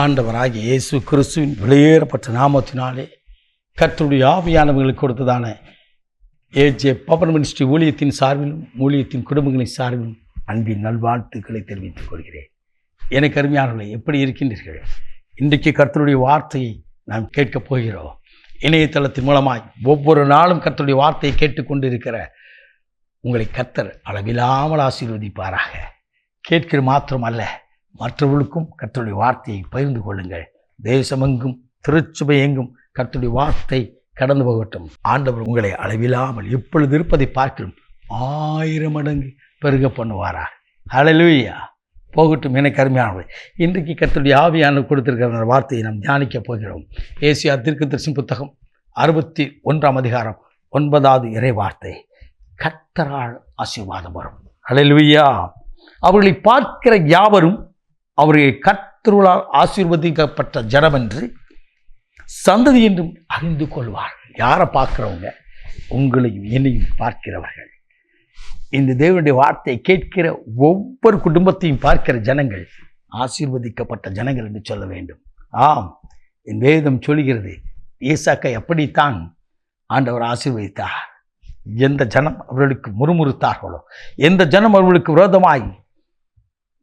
ஆண்டவராகிய இயேசு கிறிஸ்துவின் வெளியேறப்பட்ட நாமத்தினாலே கர்த்தருடைய ஆவியானவர்களுக்கு கொடுத்ததான ஏஜே பவர் மினிஸ்ட்ரி ஊழியத்தின் சார்பிலும் ஊழியத்தின் குடும்பங்களின் சார்பிலும் அன்பின் நல்வாழ்த்துக்களை தெரிவித்துக் கொள்கிறேன். எனக்கு அருமையானவர்களை எப்படி இருக்கின்றீர்கள்? இன்றைக்கு கர்த்தருடைய வார்த்தையை நாம் கேட்கப் போகிறோம். இணையதளத்தின் மூலமாய் ஒவ்வொரு நாளும் கர்த்தருடைய வார்த்தையை கேட்டுக்கொண்டு இருக்கிற உங்களை கர்த்தர் அளவில்லாமல் ஆசீர்வதிப்பாராக. கேட்கிற மாத்திரம் அல்ல மற்றவர்களுக்கும் கர்த்தருடைய வார்த்தையை பகிர்ந்து கொள்ளுங்கள். தேசமெங்கும் திருச்சபை எங்கும் கர்த்தருடைய வார்த்தை கடந்து போகட்டும். ஆண்டவர் உங்களை அளவில்லாமல் இப்பொழுது இருப்பதை பார்க்கணும் ஆயிரம் மடங்கு பெருக பண்ணுவாரா? ஹalleluya போகட்டும் என அருமையானவர் இன்றைக்கு கத்தருடைய ஆவியான கொடுத்திருக்கிற வார்த்தையை நாம் தியானிக்க போகிறோம். ஏசியா தீர்க்கதரிசி புத்தகம் அறுபத்தி ஒன்றாம் அதிகாரம் ஒன்பதாவது இறை வார்த்தை கத்தரால் ஆசீர்வாதம் வரும். ஹalleluya அவர்களை பார்க்கிற யாவரும் அவருடைய கத்திருளால் ஆசீர்வதிக்கப்பட்ட ஜனம் என்று சந்ததி என்றும் அறிந்து கொள்வார்கள் யாரை பார்க்குறவங்க? உங்களையும் என்னையும் பார்க்கிறவர்கள். இந்த தேவனுடைய வார்த்தையை கேட்கிற ஒவ்வொரு குடும்பத்தையும் பார்க்கிற ஜனங்கள் ஆசீர்வதிக்கப்பட்ட ஜனங்கள் என்று சொல்ல வேண்டும். ஆம் என் வேதம் சொல்கிறது ஈசாக்கை அப்படித்தான் ஆண்டவர் ஆசீர்வதித்தார். எந்த ஜனம் அவர்களுக்கு முறுமுறுத்தார்களோ எந்த ஜனம் அவர்களுக்கு விரோதமாய்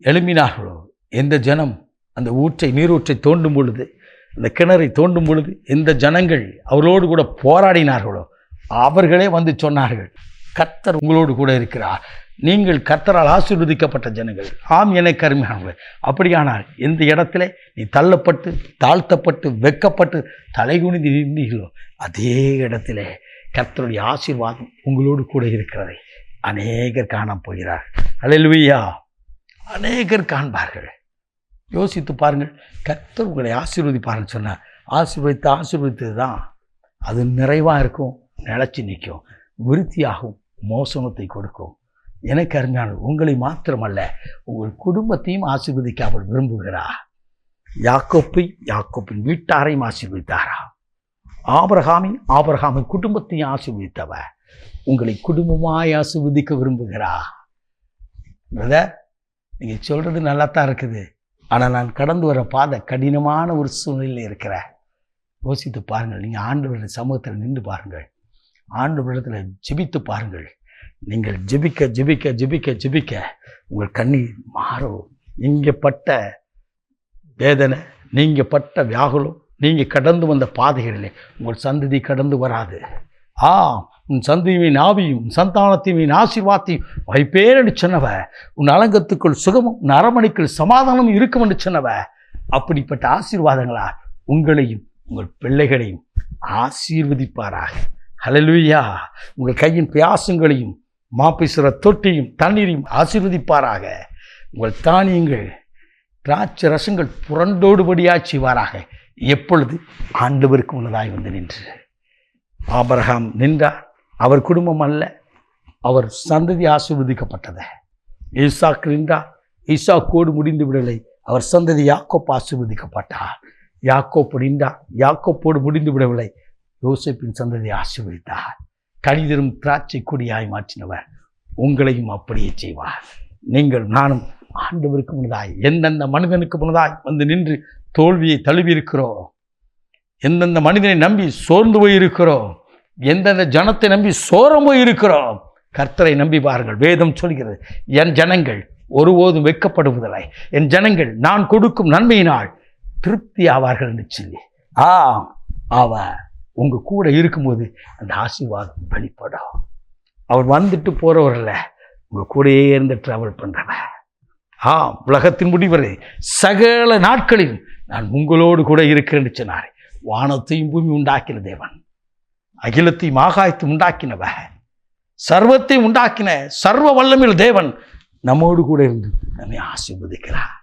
எழும்பினார்களோ எந்த ஜனம் அந்த ஊற்றை நீரூற்றை தோண்டும் பொழுது அந்த கிணறை தோண்டும் பொழுது எந்த ஜனங்கள் அவர்களோடு கூட போராடினார்களோ அவர்களே வந்து சொன்னார்கள் கர்த்தர் உங்களோடு கூட இருக்கிறார். நீங்கள் கர்த்தரால் ஆசீர்வதிக்கப்பட்ட ஜனங்கள். ஆம் என கருமையானவர்கள். அப்படியானால் எந்த இடத்துல நீ தள்ளப்பட்டு தாழ்த்தப்பட்டு வெக்கப்பட்டு தலைகுனிந்து நின்றீர்களோ அதே இடத்துல கர்த்தருடைய ஆசீர்வாதம் உங்களோடு கூட இருக்கிறதை அநேகர் காண போகிறார் அல்லேலூயா அநேகர் காண்பார்கள். யோசித்து பாருங்கள். கர்த்தர் உங்களை ஆசீர்வதிப்பாருன்னு சொன்னார் ஆசீர்வதித்து ஆசீர்வதித்தது தான் அது நிறைவாக இருக்கும் நிலச்சி நிற்கும் விருத்தியாகும் மோசனத்தை கொடுக்கும். எனக்கு அருமையான உங்களை மாத்திரமல்ல உங்கள் குடும்பத்தையும் ஆசீர்வதிக்க அவர் விரும்புகிறார் யாக்கோப்பை யாக்கோப்பின் வீட்டாரையும் ஆசீர்வதித்தாரா? ஆபரகாமின் ஆபரகாமின் குடும்பத்தையும் ஆசீர்வதித்தவ உங்களை குடும்பமாய் ஆசீர்வதிக்க விரும்புகிறா. பிரதர் நீங்கள் சொல்கிறது நல்லா தான் இருக்குது. ஆனால் நான் கடந்து வர பாதை கடினமான ஒரு சூழ்நிலையில் இருக்கிறேன். யோசித்து பாருங்கள் நீங்கள் ஆண்டவருடைய சமூகத்தில் நின்று பாருங்கள். ஆண்டவரிடத்தில் ஜெபித்து பாருங்கள். நீங்கள் ஜெபிக்க ஜெபிக்க ஜெபிக்க ஜெபிக்க உங்கள் கண்ணீர் மாறும். நீங்கள் பட்ட வேதனை நீங்கள் பட்ட வியாகுலம் நீங்கள் கடந்து வந்த பாதைகளிலே உங்கள் சந்ததி கடந்து வராது. ஆ உன் சந்தியின் ஆவியும் உன் சந்தானத்தையும் ஆசீர்வாத்தையும் வைப்பேன்னு சொன்னவ. உன் அலங்கத்துக்குள் சுகமும் உன் அரமணிக்குள் சமாதானமும் இருக்கும் என்று சொன்னவ. அப்படிப்பட்ட ஆசீர்வாதங்களா உங்களையும் உங்கள் பிள்ளைகளையும் ஆசீர்வதிப்பாராக. ஹலலுயா உங்கள் கையின் பியாசங்களையும் மாப்பிசுர தொட்டியும் தண்ணீரையும் ஆசீர்வதிப்பாராக. உங்கள் தானியங்கள் திராட்சை ரசங்கள் புரண்டோடுபடியாக செய்வாராக. எப்பொழுது ஆண்டவருக்கு முன்னதாய் வந்து நின்று. ஆபரகாம் நின்றார். அவர் குடும்பம் அல்ல அவர் சந்ததி ஆசீர்வதிக்கப்பட்டது. ஈசாக்கு நின்றார் ஈசாக்கோடு முடிந்து விடலை அவர் சந்ததி யாக்கோப் ஆசிர்வதிக்கப்பட்டார். யாக்கோப்பு நின்றார் யாக்கோப்போடு முடிந்து விடவில்லை யோசிப்பின் சந்ததி ஆசிர்வதித்தார். கணிதரும் திராட்சை கொடியாய் மாற்றினவர் உங்களையும் அப்படியே செய்வார். நீங்கள் நானும் ஆண்டவருக்கு முன்னதாய் எந்தெந்த மனிதனுக்கு முன்னதாய் வந்து நின்று தோல்வியை தழுவியிருக்கிறோம் எந்தெந்த மனிதனை நம்பி சோர்ந்து போயிருக்கிறோம் எந்தெந்த ஜனத்தை நம்பி சோரம் போயிருக்கிறோம் கர்த்தரை நம்பி பாருங்கள் வேதம் சொல்கிறது என் ஜனங்கள் ஒருபோதும் வைக்கப்படுவதில்லை என் ஜனங்கள் நான் கொடுக்கும் நன்மையினால் திருப்தி ஆவார்கள் என்று சொல்லி. ஆ அவ உங்க கூட இருக்கும்போது அந்த ஆசீர்வாதம் வெளிப்படும். அவர் வந்துட்டு போறவர்ல உங்க கூடயே இருந்து டிராவல் பண்றவன் ஆ உலகத்தின் முடிவரை சகல நாட்களில் நான் உங்களோடு கூட இருக்கிறேன்னு சொன்னார். வானத்தையும் பூமி உண்டாக்கிற தேவன். அகிலத்தையும் ஆகாயத்தையும் உண்டாக்கினவ சர்வத்தையும் உண்டாக்கின சர்வ வல்லமில் தேவன் நம்மோடு கூட இருந்து நம்மை ஆசீர்வதிக்கிறார்.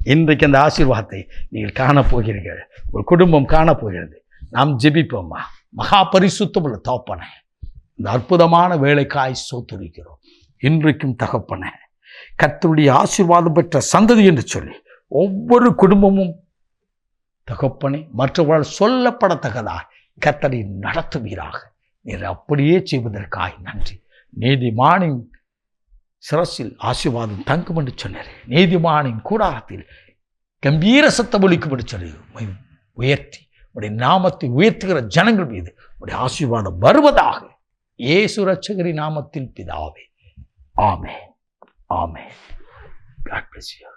இன்றைக்கு அந்த ஆசீர்வாதத்தை நீங்கள் காணப்போகிறீர்கள் ஒரு குடும்பம் காணப்போகிறது நாம் ஜெபிப்போம்மா. மகா பரிசுத்தமுள்ள தகப்பனை இந்த அற்புதமான வேலைக்காய் சோத்துரிக்கிறோம். இன்றைக்கும் தகப்பனை கத்தருடைய ஆசீர்வாதம் பெற்ற சந்ததி என்று சொல்லி ஒவ்வொரு குடும்பமும் தகப்பனை மற்றவர்கள் சொல்லப்படத்தக்கதா கர்த்தரை நடத்துவீராக. நீர் அப்படியே செய்வதற்காய் நன்றி. நீதிமானின் சிரசில் ஆசீர்வாதம் தங்கும் என்று சொன்னார் நீதிமானின் கூடாரத்தில் கம்பீர சத்தம் ஒலிக்கும்படி சொல்லி உயர்த்தி உடைய நாமத்தை உயர்த்துகிற ஜனங்கள் மீது உடைய ஆசீர்வாதம் வருவதாக ஏசு ரட்சகரி நாமத்தில் பிதாவே. ஆமே ஆமே God bless you.